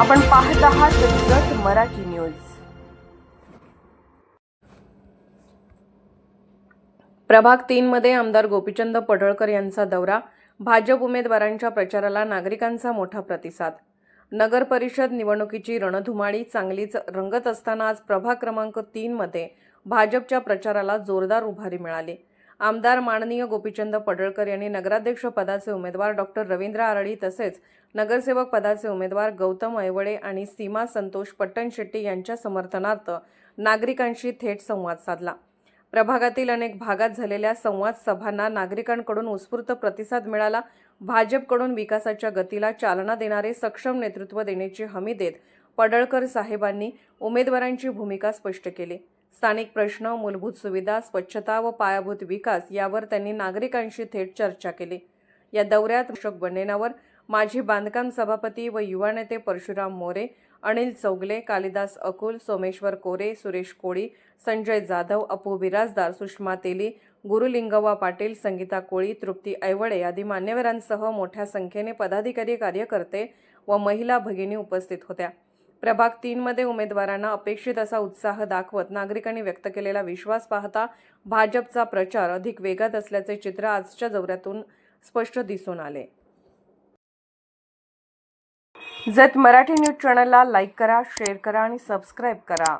आपण पाहत आहात जत मराठी न्यूज. प्रभाग तीन मध्ये आमदार गोपीचंद पडळकर यांचा दौरा भाजप उमेदवारांच्या प्रचाराला नागरिकांचा मोठा प्रतिसाद. नगर परिषद निवडणुकीची रणधुमाळी चांगलीच रंगत असताना आज प्रभाग क्रमांक तीन मध्ये भाजपच्या प्रचाराला जोरदार उभारी मिळाली. आमदार माननीय गोपीचंद पडळकर यांनी नगराध्यक्ष पदाचे उमेदवार डॉक्टर रवींद्र आरळी तसेच नगरसेवक पदाचे उमेदवार गौतम ऐवळे आणि सीमा संतोष पट्टणशेट्टी यांच्या समर्थनार्थ नागरिकांशी थेट संवाद साधला. प्रभागातील अनेक भागात झालेल्या संवाद सभांना नागरिकांकडून उत्स्फूर्त प्रतिसाद मिळाला. भाजपकडून विकासाच्या गतीला चालना देणारे सक्षम नेतृत्व देण्याची हमी देत पडळकर साहेबांनी उमेदवारांची भूमिका स्पष्ट केली. स्थानिक प्रश्न मूलभूत सुविधा स्वच्छता व पायाभूत विकास यावर त्यांनी नागरिकांशी थेट चर्चा केली. या दौऱ्यात अशोक बंडेनावर माजी बांधकाम सभापती व युवा नेते परशुराम मोरे अनिल चौगले कालिदास अकुल सोमेश्वर कोरे सुरेश कोळी संजय जाधव अपू बिराजदार सुषमा तेली गुरुलिंगवा पाटील संगीता कोळी तृप्ती ऐवळे आदी मान्यवरांसह मोठ्या संख्येने पदाधिकारी कार्यकर्ते व महिला भगिनी उपस्थित होत्या. प्रभाग तीनमध्ये उमेदवारांना अपेक्षित असा उत्साह दाखवत नागरिकांनी व्यक्त केलेला विश्वास पाहता भाजपचा प्रचार अधिक वेगात असल्याचे चित्र आजच्या दौऱ्यातून स्पष्ट दिसून आले. जत मराठी न्यूज चॅनलला लाईक करा शेअर करा आणि सबस्क्राईब करा.